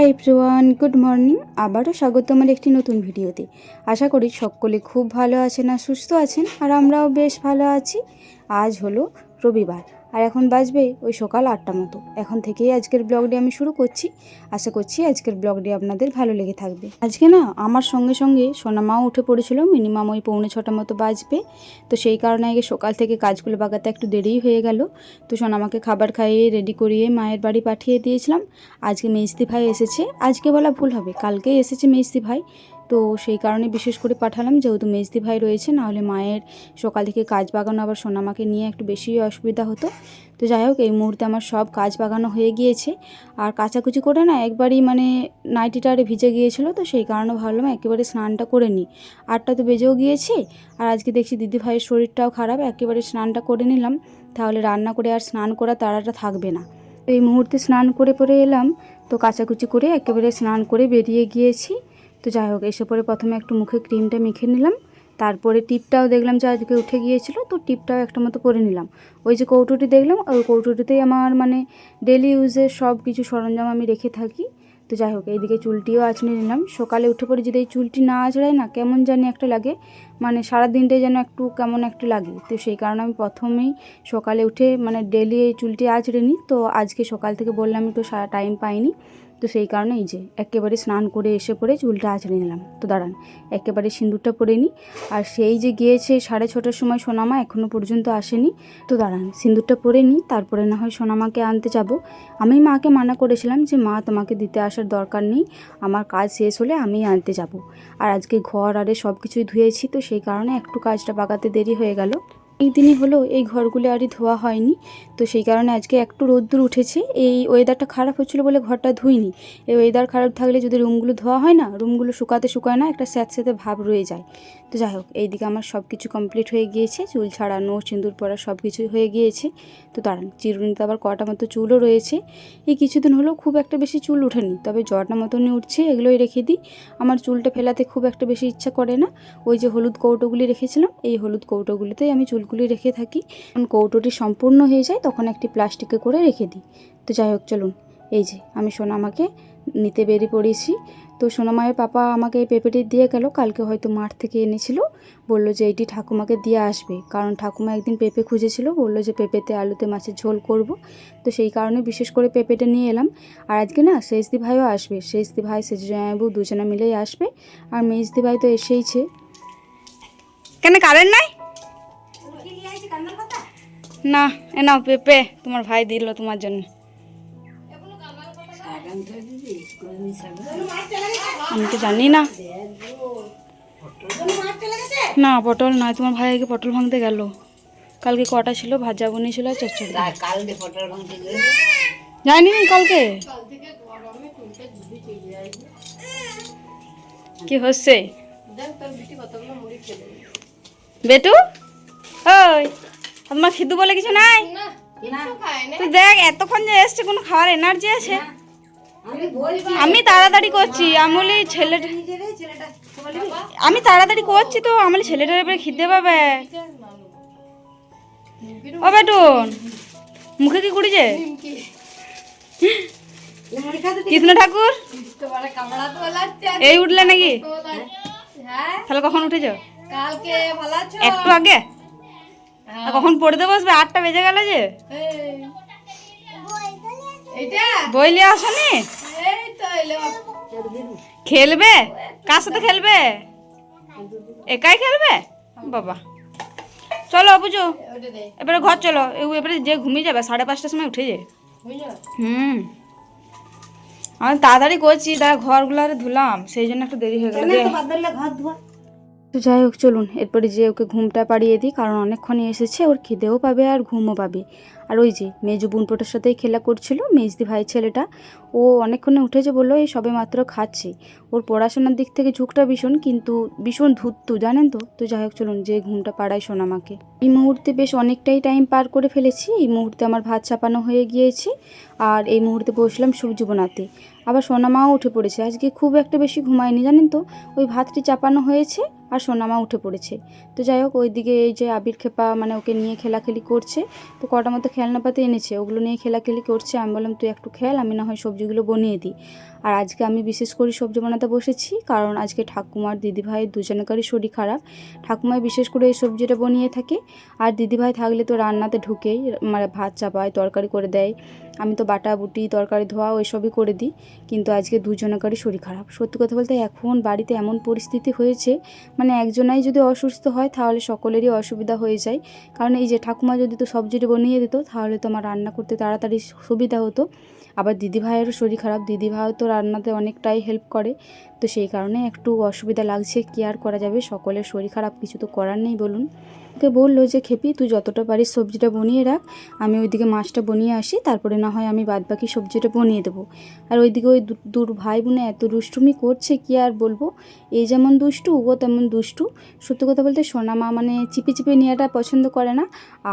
Hi everyone good morning আবারও স্বাগত আমার একটি নতুন ভিডিওতে। আশা করি সকলে খুব ভালো আছেন আর সুস্থ আছেন, আর আমরাও বেশ ভালো আছি। আজ হলো রবিবার। আর এখন বাজবে ওই সকাল আটটা মতো। এখন থেকেই আজকের ব্লগটি আমি শুরু করছি। আশা করছি আজকের ব্লগটি আপনাদের ভালো লেগে থাকবে। আজকে না, আমার সঙ্গে সঙ্গে সোনামাও উঠে পড়েছিল। মিনিমাম ওই পৌনে ছটা মতো বাজবে। তো সেই কারণে আগে সকাল থেকে কাজগুলো বাগাতে একটু দেরিই হয়ে গেল। তো সোনামাকে খাবার খাইয়ে রেডি করিয়ে মায়ের বাড়ি পাঠিয়ে দিয়েছিলাম। আজকে মেজদি ভাই এসেছে। আজকে বলা ভুল হবে, কালকেই এসেছে মেজদি ভাই। তো সেই কারণে বিশেষ করে পাঠালাম, যেহেতু মেজদি ভাই রয়েছে, নাহলে মায়ের সকাল থেকে কাজ বাগানো আবার সোনামাকে নিয়ে একটু বেশি অসুবিধা হতো। তো যাই হোক, এই মুহূর্তে আমার সব কাজ বাগানো হয়ে গিয়েছে। আর কাচাকুচি করে না একবারই মানে নাইটিটারে ভিজে গিয়েছিল, তো সেই কারণে ভাবলাম একেবারে স্নানটা করে নিই। আটটা তো বেজেও গিয়েছে, আর আজকে দেখছি দিদি ভাইয়ের শরীরটাও খারাপ, একেবারে স্নানটা করে নিলাম। তাহলে রান্না করে আর স্নান করা তাড়াটা থাকবে না। তো এই মুহূর্তে স্নান করে পরে এলাম, তো কাচাকুচি করে একেবারে স্নান করে বেরিয়ে গিয়েছি। তো যাই হোক, এসে পরে প্রথমে একটু মুখে ক্রিমটা মেখে নিলাম। তারপরে টিপটাও দেখলাম যে আজকে উঠে গিয়েছিল, তো টিপটাও একটা মতো করে নিলাম। ওই যে কৌটোটি দেখলাম ওই কৌটোটিতেই আমার মানে ডেলি ইউজের সব কিছু সরঞ্জাম আমি রেখে থাকি। তো যাই হোক, এইদিকে চুলটিও আঁচড়ে নিলাম। সকালে উঠে পরে যদি এই চুলটি না আঁচড়ায় না, কেমন জানি একটা লাগে। মানে সারা দিনটাই যেন একটু কেমন একটু লাগে। তো সেই কারণে আমি প্রথমেই সকালে উঠে মানে ডেলি এই চুলটি আঁচড়ে নিই। তো আজকে সকাল থেকে বললাম একটু সারা টাইম পাইনি। তো সেই কারণে এই যে একেবারে স্নান করে এসে পরে চুলটা আঁচড়ে নিলাম। তো দাঁড়ান, একেবারে সিঁদুরটা পরে নিই আর সেই যে গিয়েছে সাড়ে ছটার সময় সোনামা এখনও পর্যন্ত আসেনি। তো দাঁড়ান, সিঁদুরটা পরে নিই তারপরে না হয় সোনামাকে আনতে যাব। আমি মাকে মানা করেছিলাম যে, মা, তোমাকে দিতে আসার দরকার নেই। আমার কাজ শেষ হলে আমি আনতে যাব। আর আজকে ঘর আরে সব কিছুই ধুয়েছি, তো সেই কারণে একটু কাজটা পাকাতে দেরি হয়ে গেল। এই দিনই হলো এই ঘরগুলো আরই ধোয়া হয়নি। তো সেই কারণে আজকে একটু রোদ্দুর উঠেছে। এই ওয়েদারটা খারাপ হচ্ছিল বলে ঘরটা ধুইনি। এই ওয়েদার খারাপ থাকলে যদি রুমগুলো ধোয়া হয় না রুমগুলো শুকাতে শুকায় না, একটা স্যাঁতস্যাঁতে ভাব রয়ে যায়। তো যাই হোক, এইদিকে আমার সব কিছু কমপ্লিট হয়ে গিয়েছে, চুল ছাড়ানো, সিঁদুর পরা সব কিছুই হয়ে গিয়েছে। তো দাঁড়ান চিরুনিতে আবার কটা মতো চুলও রয়েছে। এই কিছুদিন হলেও খুব একটা বেশি চুল ওঠেনি, তবে জটা মতনই উঠছে, এগুলোই রেখে দিই। আমার চুলটা ফেলাতে খুব একটা বেশি ইচ্ছা করে না। ওই যে হলুদ কৌটোগুলি রেখেছিলাম, এই হলুদ কৌটোগুলিতেই আমি চুলগুলি রেখে থাকি। যখন কৌটোটি সম্পূর্ণ হয়ে যায়, তখন একটি প্লাস্টিকে করে রেখে দিই। তো যাই হোক, চলুন, এই যে আমি সোনামাকে নিতে বেরিয়ে পড়েছি। তো সোনামায়ের পাপা আমাকে এই পেঁপেটি দিয়ে গেল কালকে হয়তো মাঠ থেকে এনেছিল। বলল যে এইটি ঠাকুমাকে দিয়ে আসবে। কারণ ঠাকুমা একদিন পেঁপে খুঁজেছিল বলল যে পেঁপেতে আলুতে মাছের ঝোল করব। তো সেই কারণে বিশেষ করে পেঁপেটা নিয়ে এলাম। আর আজকে না শেষদি ভাইও আসবে। শেষদি ভাই সেজু দুজনে মিলেই আসবে। আর মেজদি ভাই তো এসেইছে। কেন কারেন্ট নাই? না এ নাও পেঁপে। তোমার ভাই দিল তোমার জন্য। আমি তো জানি না। না পটল নয় তোমার ভাই আগে পটল ভাঙতে গেল। কালকে কটা ছিল? ভাজা বনি ছিল আর চচ্চড়ি। জানি কালকে? কি হচ্ছে? বেটু? ওই তোমার খিদু বলে কিছু নাই? তুই দেখ এতক্ষণ যে এসছে কোনো খাওয়ার এনার্জি আছে? আমি তাড়াতাড়ি করছি, আমলি ছেলেটা আমি তাড়াতাড়ি করছি তো, আমলি ছেলেটার এবারে খিদে পাবে। ও বেটুন মুখে কি কুড়িছে কৃষ্ণ ঠাকুর? এই উঠলে নাকি? হ্যাঁ তাহলে কখন উঠেছ? একটু আগে? কখন পড়তে বসবে? আটটা বেজে গেল যে? এই। এইটা বই নিয়ে আসনি খেলবে? কার সাথে খেলবে? একাই খেলবে? বাবা। চলো বুঝো। এবারে ঘর চলো। এবারে যে ঘুমিয়ে যাবে সাড়ে পাঁচটার সময় উঠে যায়। হুম। আমি তাড়াতাড়ি করছি তার ঘরগুলো আরে ধুলাম সেই জন্য একটু দেরি হয়ে গেল। ঘর ধোয়া। তো যাই হোক, চলুন, এরপরে যে ওকে ঘুমটা পাড়িয়ে দিই, কারণ অনেকক্ষণই এসেছে, ওর খিদেও পাবে আর ঘুমও পাবে। আর ওই যে, মেজু বুনপোটার সাথেই খেলা করছিল, মেজদি ভাই ছেলেটা। ও অনেকক্ষণে উঠেছে বলল, এই সবে মাত্র খাচ্ছে। ওর পড়াশোনার দিক থেকে ঝুঁকটা ভীষণ, কিন্তু ভীষণ ধূর্তু, জানেন তো? তো যাই হোক, চলুন যে ঘুমটা পাড়ায় সোনামাকে এই মুহূর্তে বেশ অনেকটাই টাইম পার করে ফেলেছি। এই মুহূর্তে আমার ভাত চাপানো হয়ে গিয়েছে, আর এই মুহূর্তে বসলাম সবজি বোনাতে আবার সোনামাও উঠে পড়েছে। আজকে খুব একটা বেশি ঘুমায়নি, জানেন তো? ওই ভাতটি চাপানো হয়েছে আর সোনামা উঠে পড়েছে। তো যাই হোক, ওইদিকে এই যে আবির খেপা মানে ওকে নিয়ে খেলাখেলি করছে। তো কটা মতো খেলনাপাতি এনেছে, ওগুলো নিয়ে খেলাখেলি করছে। আমি বললাম, তুই একটু খেল, আমি না হয় সবজিগুলো বনিয়ে দিই। আর আজকে আমি বিশেষ করে সবজি বানাতে বসেছি, কারণ আজকে ঠাকুমার দিদিভাই দুজনকারই শরীর খারাপ। ঠাকুমায় বিশেষ করে এই সবজিটা বানিয়ে থাকে। আর দিদিভাই থাকলে তো রান্নাতে ঢুকেই মানে ভাত চাপায়, তরকারি করে দেয়। আমি তো বাটা, বুটি, তরকারি, ধোয়া ওইসবই করে দিই, কিন্তু আজকে দুজনকারই শরীর খারাপ। সত্যি কথা বলতে এখন বাড়িতে এমন পরিস্থিতি হয়েছে মানে একজনাই যদি অসুস্থ হয় তাহলে সকলেরই অসুবিধা হয়ে যায়। কারণ এই যে ঠাকুমা যদি তো সবজিটা বানিয়ে দিত, তাহলে তো আমার রান্না করতে তাড়াতাড়ি সুবিধা হতো। আবার দিদিভাইয়েরও শরীর খারাপ। দিদিভাইও তো রান্নাতে অনেকটাই হেল্প করে। তো সেই কারণে একটু অসুবিধা লাগছে, কি আর করা যাবে? সকলের শরীর খারাপ, কিছু তো করার নেই বলুন। ওকে বলল যে, খেপি, তুই যতটা পারিস সবজিটা বনিয়ে রাখ। আমি ওইদিকে মাছটা বনিয়ে আসি, তারপরে না হয় আমি বাদ বাকি সবজিটা বনিয়ে দেবো। আর ওইদিকে ওই দুর ভাই বোনে এত দুষ্টুমি করছে, কি আর বলব? এই যেমন দুষ্টু, ও তেমন দুষ্টু। সত্যি কথা বলতে সোনা মা মানে চিপে চিপে নেওয়াটা পছন্দ করে না।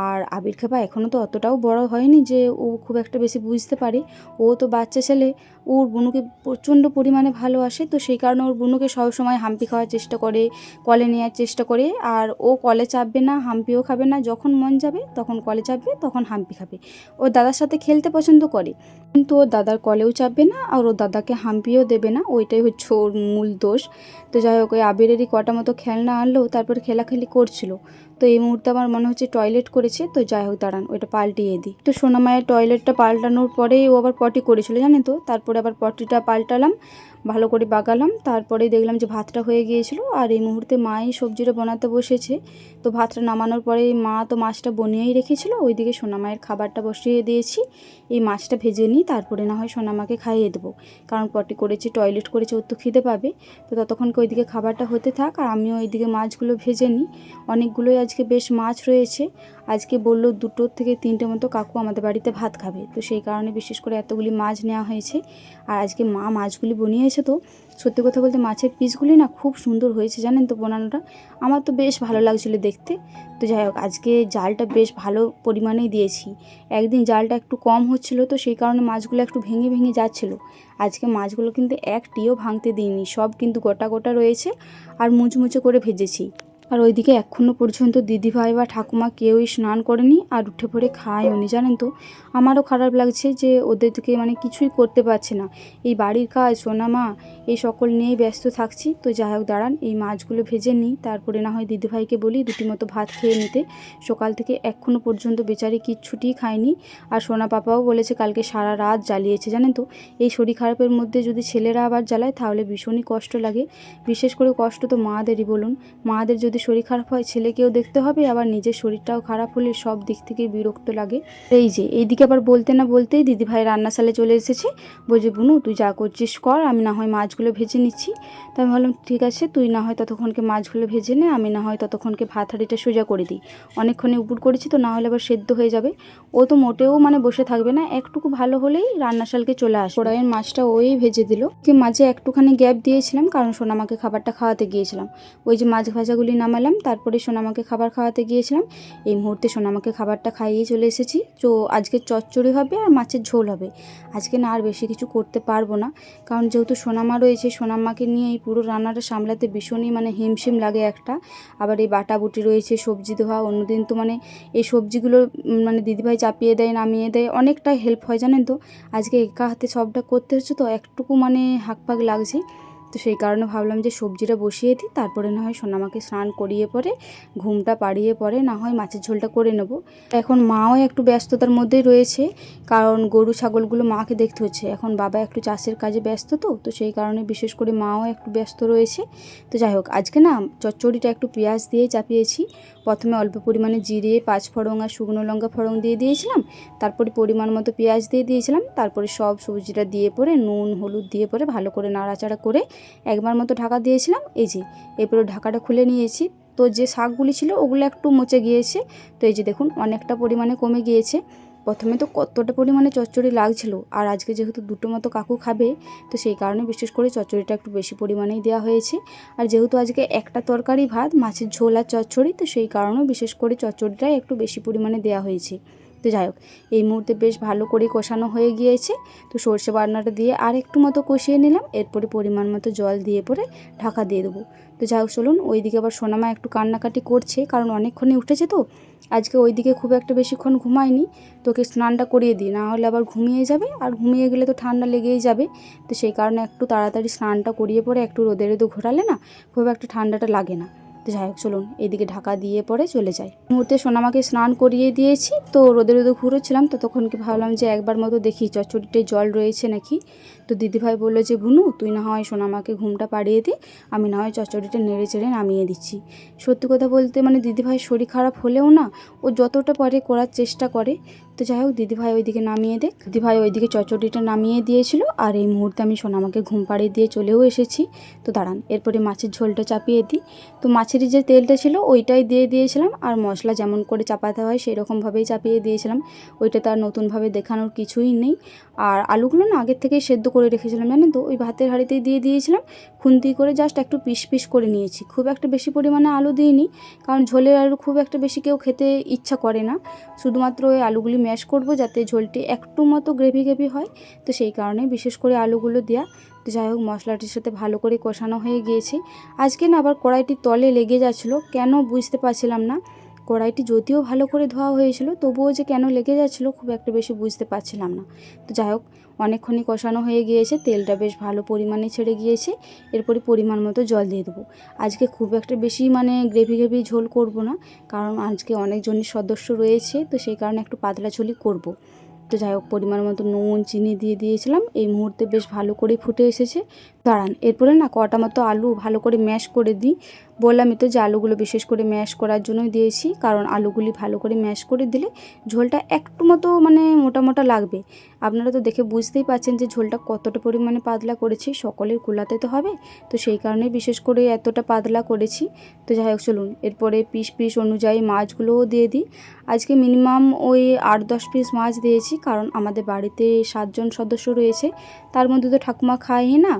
আর আবির খেপা এখনও তো অতটাও বড় হয়নি যে, ও খুব একটা বেশি বুঝতে পারে। ও তো বাচ্চা ছেলে, ওর বুনুকে প্রচণ্ড পরিমাণে ভালোবাসে, তো সেই কারণে ওর বুনুকে সবসময় হাম্পি খাওয়ার চেষ্টা করে, কলে নেওয়ার চেষ্টা করে। আর ও কলে চাপবে না হাম্পিও খাবে না, যখন মন যাবে তখন কলে চাপবে, তখন হাম্পি খাবে। ও দাদার সাথে খেলতে পছন্দ করে, কিন্তু ওর দাদার কলেও চাপবে না আর ওর দাদাকে হাম্পিও দেবে না, ওইটাই হচ্ছে ওর মূল দোষ। তো যাই হোক, ওই আবিরেরই কটা মতো খেলনা আনলো, তারপর খেলাখেলি করছিল। তো এই মুহূর্তে আমার মনে হচ্ছে টয়লেট করেছে, তো যাই হোক, দাঁড়ান, ওইটা পাল্টিয়ে দিই। তো সোনামায়ের টয়লেটটা পাল্টানোর পরেই ও আবার পটি করেছিল, জানেন তো? তারপরে আবার পটিটা পাল্টালাম। ভালো করে বাগালাম। তারপরে দেখলাম যে ভাতটা হয়ে গিয়েছিল আর এই মুহূর্তে মাই সবজিটা বানাতে বসেছে। তো ভাতটা নামানোর পরে মা তো মাছটা বনিয়েই রেখেছিল, ওইদিকে সোনামায়ের খাবারটা বসিয়ে দিয়েছি। এই মাছটা ভেজে নিই, তারপরে না হয় সোনামাকে খাইয়ে দেবো। কারণ পটি করেছি, টয়লেট করেছে, ওর তো খিদে পাবে। তো ততক্ষণকে ওইদিকে খাবারটা হতে থাক আর আমিও ওইদিকে মাছগুলো ভেজে নিই। অনেকগুলোই আজকে বেশ মাছ রয়েছে। আজকে বলল দুটোর থেকে তিনটে মতো কাকু আমাদের বাড়িতে ভাত খাবে। তো সেই কারণে বিশেষ করে এতগুলি মাছ নেওয়া হয়েছে। আর আজকে মা মাছগুলি বনিয়েছে তো। সত্যি কথা বলতে মাছের পিসগুলি না খুব সুন্দর হয়েছে, জানেন তো বানানোটা। আমার তো বেশ ভালো লাগছিল দেখতে। তো যাই হোক, আজকে জালটা বেশ ভালো পরিমাণেই দিয়েছি। একদিন জালটা একটু কম হচ্ছিল তো সেই কারণে মাছগুলো একটু ভেঙে ভেঙে যাচ্ছিল। আজকে মাছগুলো কিন্তু একটিও ভাঙতে দিইনি, সব কিন্তু গোটা গোটা রয়েছে আর মুচমুচে করে ভেজেছি। আর ওইদিকে এখনও পর্যন্ত দিদিভাই বা ঠাকুমা কেউই স্নান করেনি আর উঠে পড়ে খায় উনি জানেন তো? আমারও খারাপ লাগছে যে ওদের থেকে মানে কিছুই করতে পারছে না। এই বাড়ির কাজ, সোনামা, এই সকল নিয়েই ব্যস্ত থাকছি। তো যাই হোক, দাঁড়ান, এই মাছগুলো ভেজে নিই। তারপরে না হয় দিদিভাইকে বলি দুটি মতো ভাত খেয়ে নিতে। সকাল থেকে এখনও পর্যন্ত বেচারি কিচ্ছুটি খায়নি। আর সোনা পাপাও বলেছে কালকে সারা রাত জ্বালিয়েছে, জানেন তো? এই শরীর খারাপের মধ্যে যদি ছেলেরা আবার জ্বালায় তাহলে ভীষণই কষ্ট লাগে। বিশেষ করে কষ্ট তো মাদেরই, বলুন। মাদের যদি শরীর খারাপ হয়, ছেলেকেও দেখতে হবে, আবার নিজের শরীরটাও খারাপ হলে সব দিক থেকে বিরক্ত লাগে। এই যে, এইদিকে আবার বলতে না বলতেই দিদিভাই রান্নাশালে চলে এসেছে। বলছে, বুনু, তুই যা করছিস কর, আমি না হয় মাছগুলো ভেজে নিচ্ছি। তো আমি ভাবলাম, ঠিক আছে, তুই না হয় ততক্ষণকে মাছগুলো ভেজে নে, আমি না হয় ততক্ষণকে ভাত হাঁড়িটা সোজা করে দিই। অনেকক্ষণে উপর করেছি তো, না হলে আবার সেদ্ধ হয়ে যাবে। ও তো মোটেও মানে বসে থাকবে না, একটুকু ভালো হলেই রান্নাশালকে চলে আসে কড়াইয়ের মাছটা ওই ভেজে দিল। কি মাঝে একটুখানি গ্যাপ দিয়েছিলাম, কারণ সোনামাকে খাবারটা খাওয়াতে গিয়েছিলাম। ওই যে মাছ ভাজাগুলি নামালাম। তারপরে সোনামাকে খাবার খাওয়াতে গিয়েছিলাম। এই মুহূর্তে সোনামাকে খাবারটা খাইয়ে চলে এসেছি। তো আজকে চচ্চড়ি হবে আর মাছের ঝোল হবে। আজকে না আর বেশি কিছু করতে পারব না। কারণ যেহেতু সোনামা রয়েছে, সোনামাকে নিয়ে এই পুরো রান্নাটা সামলাতে ভীষণই মানে হিমশিম লাগে একটা। আবার এই বাটাবুটি রয়েছে, সবজি ধোয়া, অন্যদিন তো মানে এই সবজিগুলো মানে দিদিভাই চাপিয়ে দেয়, নামিয়ে দেয়। অনেকটাই হেল্প হয় জানেন তো। আজকে একা হাতে সবটা করতে হচ্ছে তো একটুকু মানে হাঁক পাক লাগছে তো সেই কারণে ভাবলাম যে সবজিটা বসিয়ে দিই, তারপরে না হয় সোনামাকে স্নান করিয়ে পরে, ঘুমটা পাড়িয়ে পরে না হয় মাছের ঝোলটা করে নেব। এখন মাও একটু ব্যস্ততার মধ্যেই রয়েছে, কারণ গরু ছাগলগুলো মাকে দেখতে হচ্ছে। এখন বাবা একটু চাষের কাজে ব্যস্ত তো তো সেই কারণে বিশেষ করে মাও একটু ব্যস্ত রয়েছে। তো যাই হোক, আজকে না চচ্চড়িটা একটু পেঁয়াজ দিয়ে চাপিয়েছি। প্রথমে অল্প পরিমাণে জিরে, পাঁচ ফড়ং আর শুকনো লঙ্কা ফড়ং দিয়ে দিয়েছিলাম। তারপরে পরিমাণ মতো পেঁয়াজ দিয়ে দিয়েছিলাম। তারপরে সব সবজিটা দিয়ে পরে, নুন, হলুদ দিয়ে পরে ভালো করে নাড়াচাড়া করে একবার মতো ঢাকা দিয়েছিলাম, এই যে, এরপরে ঢাকাটা খুলে নিয়েছি। তো যে শাকগুলি ছিল ওগুলো একটু মচে গিয়েছে। তো এই যে দেখুন, অনেকটা পরিমাণে কমে গিয়েছে। প্রথমে তো কতটা পরিমাণে চচ্চড়ি লাগছিল, আর আজকে যেহেতু দুটো মতো কাকু খাবে, তো সেই কারণে বিশেষ করে চচ্চড়িটা একটু বেশি পরিমাণেই দেওয়া হয়েছে। আর যেহেতু আজকে একটা তরকারি ভাত, মাছের ঝোল আর চচ্চড়ি, তো সেই কারণেও বিশেষ করে চচ্চড়িটাই একটু বেশি পরিমাণে দেওয়া হয়েছে। তো যাই হোক, এই মুহূর্তে বেশ ভালো করে কষানো হয়ে গিয়েছে। তো সর্ষে বাটনাটা দিয়ে আর একটু মতো কষিয়ে নিলাম, এরপরে পরিমাণ মতো জল দিয়ে পরে ঢাকা দিয়ে দেবো। তো যাই হোক, চলুন ওইদিকে আবার সোনামা একটু কান্নাকাটি করছে, কারণ অনেকক্ষণই উঠেছে তো। আজকে ওইদিকে খুব একটা বেশিক্ষণ ঘুমায়নি, তোকে স্নানটা করিয়ে দিই, না হলে আবার ঘুমিয়ে যাবে, আর ঘুমিয়ে গেলে তো ঠান্ডা লেগেই যাবে। তো সেই কারণে একটু তাড়াতাড়ি স্নানটা করিয়ে পরে একটু রোদে রোদে ঘোরালে না খুব একটা ঠান্ডাটা লাগে না। তো যাই হোক, চলুন এইদিকে ঢাকা দিয়ে পরে চলে যাই। মুহূর্তে সোনামাকে স্নান করিয়ে দিয়েছি, তো রোদে রোদে ঘুরোচ্ছিলাম ততক্ষণকে ভাবলাম যে একবার মতো দেখি চচ্চড়িতে জল রয়েছে নাকি। তো দিদিভাই বলল যে, বুনু, তুই না হয় সোনামাকে ঘুমটা পাড়িয়ে দে, আমি না হয় চচ্চড়িটা নেড়ে চেড়ে নামিয়ে দিচ্ছি। সত্যি কথা বলতে মানে দিদিভাই শরীর খারাপ হলেও না, ও যতটা পারে করার চেষ্টা করে। তো যাই হোক, দিদিভাই ওইদিকে নামিয়ে দেখ। দিদিভাই ওইদিকে চচ্চড়িটা নামিয়ে দিয়েছিল, আর এই মুহূর্তে আমি সোনামাকে ঘুম পাড়িয়ে দিয়ে চলেও এসেছি। তো দাঁড়ান, এরপরে মাছের ঝোলটা চাপিয়ে দিই। তো মাছের যে তেলটা ছিল, ওইটাই দিয়ে দিয়েছিলাম। আর মশলা যেমন করে চাপাতে হয় সেই রকমভাবেই চাপিয়ে দিয়েছিলাম। ওইটা তার নতুনভাবে দেখানোর কিছুই নেই। আর আলুগুলো না আগের থেকেই সেদ্ধ করে রেখেছিলাম, জানেন তো? ওই ভাতের হাঁড়িতেই দিয়ে দিয়েছিলাম। খুন্তি করে জাস্ট একটু পিস পিস করে নিয়েছি। খুব একটা বেশি পরিমাণে আলু দিইনি, কারণ ঝোলের আলু খুব একটা বেশি কেউ খেতে ইচ্ছা করে না। শুধুমাত্র ওই আলুগুলি ম্যাশ করব যাতে ঝোলটি একটু মতো গ্রেভি গ্রেভি হয়। তো সেই কারণে বিশেষ করে আলুগুলো দেওয়া তো যাই হোক, মশলাটির সাথে ভালো করে কষানো হয়ে গিয়েছে। আজকে না আবার কড়াইটি তলে লেগে যাচ্ছিল, কেন বুঝতে পারছিলাম না। কড়াইটি যদিও ভালো করে ধোয়া হয়েছিল, তবুও যে কেন লেগে যাচ্ছিল খুব একটা বেশি বুঝতে পারছিলাম না। তো যাই হোক অনেকক্ষণই কষানো হয়ে গিয়েছে, তেলটা বেশ ভালো পরিমাণে ছেড়ে গিয়েছে এরপরে পরিমাণ মতো জল দিয়ে দেবো। আজকে খুব একটা বেশি মানে গ্রেভি গ্রেভি ঝোল করব না, কারণ আজকে অনেকজনই সদস্য রয়েছে, তো সেই কারণে একটু পাতলা ঝোলই করব। তো যাই হোক, পরিমাণ মতো নুন, চিনি দিয়ে দিয়েছিলাম, এই মুহূর্তে বেশ ভালো করে ফুটে এসেছে। দাঁড়ান, এরপরে না কটা মতো আলু ভালো করে ম্যাশ করে দিই বললামই তো যে আলুগুলো বিশেষ করে ম্যাশ করার জন্যই দিয়েছি, কারণ আলুগুলি ভালো করে ম্যাশ করে দিলে ঝোলটা একটু মতো মানে মোটা মোটা লাগবে। আপনারা তো দেখে বুঝতেই পারছেন যে ঝোলটা কতটা পরিমাণে পাতলা করেছি, সকলের কুলাতে তো হবে, তো সেই কারণে বিশেষ করে এতটা পাতলা করেছি। তো যাই হোক, চলুন, এরপরে পিস পিস অনুযায়ী মাছগুলোও দিয়ে দিই। আজকে মিনিমাম ওই আট দশ পিস মাছ দিয়েছি, কারণ আমাদের বাড়িতে সাতজন সদস্য রয়েছে, তার মধ্যে তো ঠাকুমা খায়ই না,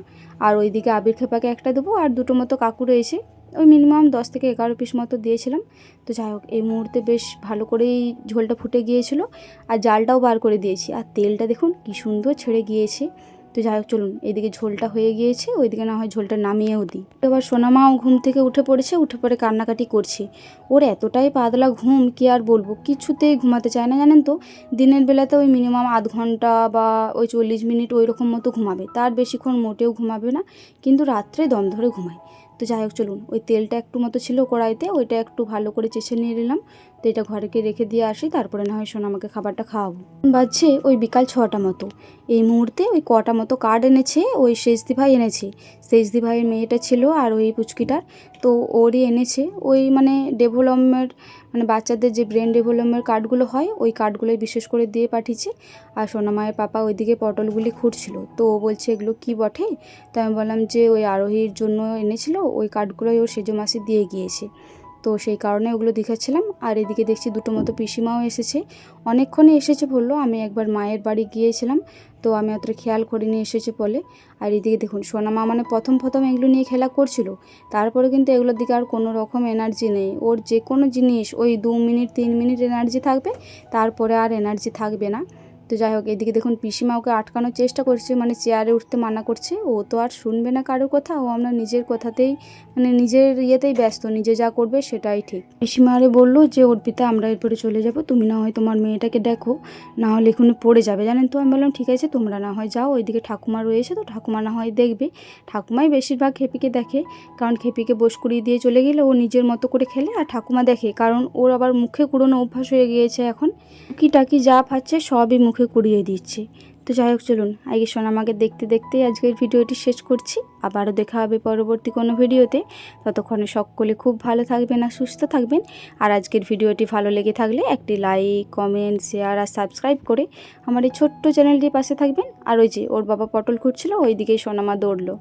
আর ওইদিকে আবির খেপাকে একটা দেবো, আর দুটো মতো কাকু রয়েছে ওই মিনিমাম দশ থেকে এগারো পিস মতো দিয়েছিলাম। তো যাই হোক, এই মুহূর্তে বেশ ভালো করেই ঝোলটা ফুটে গিয়েছিল আর জালটাও বার করে দিয়েছি। আর তেলটা দেখুন কি সুন্দর ছেড়ে গিয়েছে। তো যাই হোক, চলুন এইদিকে ঝোলটা হয়ে গিয়েছে, ওইদিকে না হয় ঝোলটা নামিয়েও দিই। এবার সোনামাও ঘুম থেকে উঠে পড়েছে, উঠে পড়ে কান্নাকাটি করছে। ওর এতটাই পাতলা ঘুম, কি আর বলব, কিছুতেই ঘুমাতে চায় না, জানেন তো? দিনের বেলাতে ওই মিনিমাম আধ ঘণ্টা বা ওই চল্লিশ মিনিট ওই রকম মতো ঘুমাবে। তার বেশিক্ষণ মোটেও ঘুমাবে না, কিন্তু রাত্রে দম ধরে ঘুমায়। তো যাই হোক, চলুন। ওই তেলটা একটু মতো ছিল কড়াইতে, ওইটা একটু ভালো করে চেঁচে নিয়ে নিলাম। তো এটা ঘরেকে রেখে দিয়ে আসি, তারপরে না হয় সোনা আমাকে খাবারটা খাওয়াবো। বাজছে ওই বিকাল ছটা মতো। এই মুহূর্তে ওই কটা মতো কার্ড এনেছে, ওই শেষদি ভাই এনেছে। শেষদি ভাইয়ের মেয়েটা ছিল আর ওই পুচকিটার, তো ওরই এনেছে। ওই মানে ডেভেলপমেন্ট মানে বাচ্চাদের যে ব্রেন ডেভেলপমেন্ট কার্ডগুলো হয়, ওই কার্ডগুলোই বিশেষ করে দিয়ে পাঠিয়েছে। আর সোনামায়ের পাপা ওইদিকে পটলগুলি খুঁড়ছিল। তো ও বলছে, এগুলো কি বটে? তো আমি বললাম যে, ওই আরোহীর জন্য এনেছিল, ওই কার্ডগুলোই ওর সেজো মাসি দিয়ে গিয়েছে। তো সেই কারণে ওগুলো দেখাচ্ছিলাম। আর এদিকে দেখছি দুটো মতো পিসিমাও এসেছে। অনেকক্ষণই এসেছে বলল, আমি একবার মায়ের বাড়ি গিয়েছিলাম, তো আমি অতটা খেয়াল করিনি এসেছে বলে। আর এদিকে দেখুন সোনামা মানে প্রথম প্রথম এগুলো নিয়ে খেলা করছিল। তারপরে কিন্তু এগুলোর দিকে আর কোনো রকম এনার্জি নেই। ওর যে কোনো জিনিস, ওই দু মিনিট, তিন মিনিট এনার্জি থাকবে, তারপরে আর এনার্জি থাকবে না। তো যাই হোক, এদিকে দেখুন পিসিমা ওকে আটকানোর চেষ্টা করছে মানে চেয়ারে উঠতে মানা করছে। ও তো আর শুনবে না কারোর কথা, ও আমরা নিজের কথাতেই মানে নিজের ইয়েতেই ব্যস্ত, নিজে যা করবে সেটাই ঠিক। পিসিমা আরে বলল যে, অর্পিতা, আমরা এরপরে চলে যাব, তুমি না হয় তোমার মেয়েটাকে দেখো, না হলে এখানে পড়ে যাবে। জানেন তো, আমি বললাম, ঠিক আছে, তোমরা না হয় যাও, ওইদিকে ঠাকুমা রয়েছে তো, ঠাকুমা না হয় দেখবে। ঠাকুমাই বেশিরভাগ খেপিকে দেখে, কারণ খেপিকে বস করিয়ে দিয়ে চলে গেলে ও নিজের মতো করে খেলে আর ঠাকুমা দেখে, কারণ ওর আবার মুখে কুড়োনো অভ্যাস হয়ে গিয়েছে এখন। কি টাকি যা পাচ্ছে সবই মুখে কুড়িয়ে দিচ্ছে। তো যাই হোক, চলুন, আগে সোনামাকে দেখতে দেখতেই আজকের ভিডিওটি শেষ করছি। আবারও দেখা হবে পরবর্তী কোনো ভিডিওতে। ততক্ষণে সকলে খুব ভালো থাকবেন আর সুস্থ থাকবেন। আর আজকের ভিডিওটি ভালো লেগে থাকলে একটি লাইক, কমেন্ট, শেয়ার আর সাবস্ক্রাইব করে আমার এই ছোট্ট চ্যানেলটির পাশে থাকবেন। আর ওই যে, ওর বাবা পটল খুঁড়ছিল ওই দিকেই সোনামা দৌড়লো।